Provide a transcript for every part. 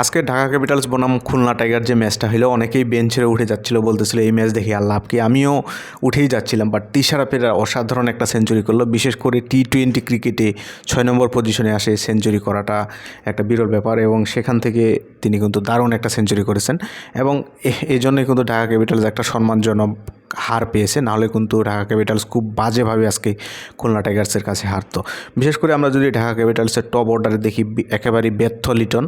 আজকে ঢাকা ক্যাপিটালস বনাম খুলনা টাইগার যে ম্যাচটা হলো, অনেকেই বেঞ্চ ছেড়ে উঠে যাচ্ছিল, বলতেছিল, এই ম্যাচ দেখে আর লাভ কি? আমিও উঠেই যাচ্ছিলাম বাট তিশারা পেরা অসাধারণ একটা সেঞ্চুরি করল, বিশেষ করে টি টোয়েন্টি ক্রিকেটে ছয় নম্বর পজিশনে আসে সেঞ্চুরি করাটা একটা বিরল ব্যাপার, এবং সেখান থেকে তিনি কিন্তু দারুণ একটা সেঞ্চুরি করেছেন এবং এই জন্যই কিন্তু ঢাকা ক্যাপিটালস একটা সম্মানজনক হার পেয়েছে। নাহলে কিন্তু ঢাকা ক্যাপিটালস খুব বাজেভাবে আজকে খুলনা টাইগার্সের কাছে হারতো। বিশেষ করে আমরা যদি ঢাকা ক্যাপিটালসের টপ অর্ডারে দেখি একেবারেই ব্যর্থ লিটন।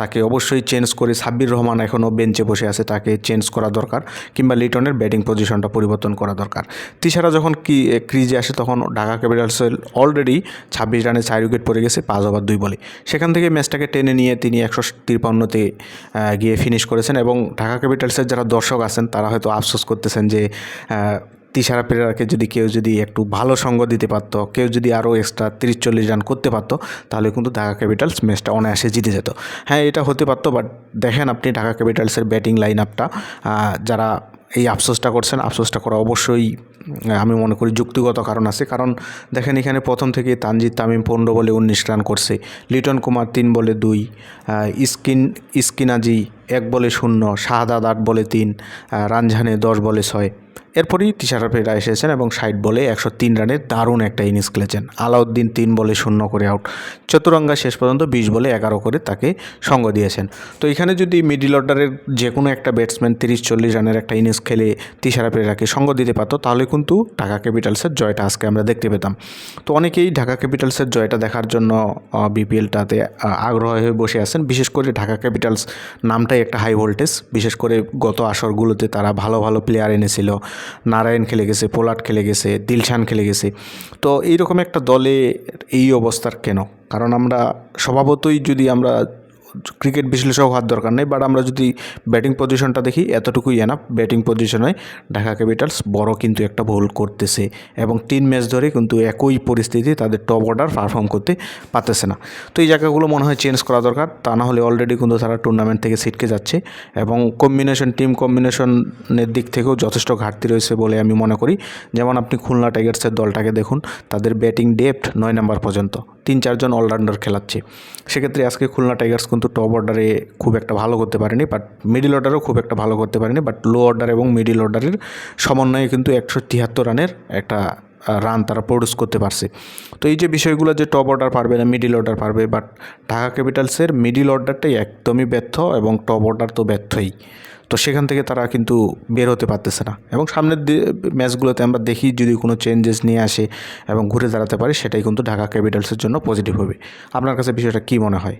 তাকে অবশ্যই চেঞ্জ করে সাব্বির রহমান এখনও বেঞ্চে বসে আছে, তাকে চেঞ্জ করা দরকার কিংবা লিটনের ব্যাটিং পজিশনটা পরিবর্তন করা দরকার। তিশারা যখন কি ক্রিজে আসে, তখন ঢাকা ক্যাপিটালসের অলরেডি ছাব্বিশ রানে চার উইকেট পড়ে গেছে, পাঁচ ওভার দুই বলে। সেখান থেকে ম্যাচটাকে টেনে নিয়ে তিনি একশো তিরপান্নতে আহ, গিয়ে ফিনিশ করেছেন এবং ঢাকা ক্যাপিটালসের যারা দর্শক আছেন তারা হয়তো আফসোস করতেছেন যে তিশারা পেরেরাকে যদি কেউ যদি একটু ভালো সঙ্গ দিতে পারতো কেউ যদি আরও এক্সট্রা তিরিশ চল্লিশ রান করতে পারতো তাহলে কিন্তু ঢাকা ক্যাপিটালস ম্যাচটা অনায়াসে জিতে যেত। হ্যাঁ এটা হতে পারতো বাট দেখেন আপনি ঢাকা ক্যাপিটালসের ব্যাটিং লাইন আপটা যারা এই আফসোসটা করছেন আফসোসটা করা অবশ্যই আমি মনে করি যুক্তিগত কারণ আছে। কারণ দেখেন এখানে প্রথম থেকে তানজিদ তামিম পনেরো বলে উনিশ রান করছে, লিটন কুমার তিন বলে দুই স্কিন স্কিনাজি এক বলে শূন্য, শাহাদাত আট বলে তিন রানঝানে দশ বলে ছয়। এরপরই তিশারাফেরা এসেছেন এবং ষাট বলে একশো তিন রানের দারুণ একটা ইনিংস খেলেছেন। আলাউদ্দিন তিন বলে শূন্য করে আউট চতুরঙ্গা শেষ পর্যন্ত বিশ বলে এগারো করে তাকে সঙ্গ দিয়েছেন। তো এখানে যদি মিডিল অর্ডারের যে কোনো একটা ব্যাটসম্যান তিরিশ চল্লিশ রানের একটা ইনিংস খেলে তিশারা পেরেরাকে সঙ্গ দিতে পারত, তাহলে কিন্তু ঢাকা ক্যাপিটালসের জয়টা আজকে আমরা দেখতে পেতাম। তো অনেকেই ঢাকা ক্যাপিটালসের জয়টা দেখার জন্য বিপিএলটাতে আগ্রহ হয়ে বসে আছেন। বিশেষ করে ঢাকা ক্যাপিটালস নামটাই একটা হাই ভোল্টেজ বিশেষ করে গত আসরগুলোতে তারা ভালো ভালো প্লেয়ার এনেছিল। নারায়ণ খেলে গেছে, পোলাট খেলে গেছে, দিলশান খেলে গেছে। তো এইরকম একটা দলে এই অবস্থার কেন? কারণ আমরা স্বভাবতই যদি আমরা ক্রিকেট বিশ্লেষক হওয়ার দরকার নেই বাট আমরা যদি ব্যাটিং পজিশনটা দেখি, এতটুকুই এনাফ ব্যাটিং পজিশনে ঢাকা ক্যাপিটালস বড় কিন্তু একটা ভুল করতেছে এবং তিন ম্যাচ ধরে কিন্তু একই পরিস্থিতি তাদের টপ অর্ডার পারফর্ম করতে পারতেছে না। তো এই জায়গাগুলো মনে হয় চেঞ্জ করা দরকার। তা না হলে অলরেডি কিন্তু তারা টুর্নামেন্ট থেকে ছিটকে যাচ্ছে এবং কম্বিনেশন টিম কম্বিনেশনের দিক থেকেও যথেষ্ট ঘাটতি রয়েছে বলে আমি মনে করি। যেমন আপনি খুলনা টাইগার্সের দলটাকে দেখুন, তাদের ব্যাটিং ডেপথ নয় নাম্বার পর্যন্ত। তিন চারজন অলরাউন্ডার খেলাচ্ছে। সেক্ষেত্রে আজকে খুলনা টাইগার্স কিন্তু টপ অর্ডারে খুব একটা ভালো করতে পারেনি বাট মিডিল অর্ডারেও খুব একটা ভালো করতে পারেনি বাট লো অর্ডার এবং মিডিল অর্ডারের সমন্বয়ে কিন্তু একশো তিয়াত্তর রানের একটা রান তারা প্রডিউস করতে পারছে। তো এই যে বিষয়গুলো যে টপ অর্ডার পারবে না মিডিল অর্ডার পারবে বাট ঢাকা ক্যাপিটালসের মিডিল অর্ডারটাই একদমই ব্যর্থ এবং টপ অর্ডার তো ব্যর্থই। তো সেখান থেকে তারা কিন্তু বের হতে পারতেছে না। এবং সামনের ম্যাচগুলোতে আমরা দেখি যদি কোনো চেঞ্জেস নিয়ে আসে এবং ঘুরে দাঁড়াতে পারে, সেটাই কিন্তু ঢাকা ক্যাপিটালসের জন্য পজিটিভ হবে। আপনার কাছে বিষয়টা কী মনে হয়?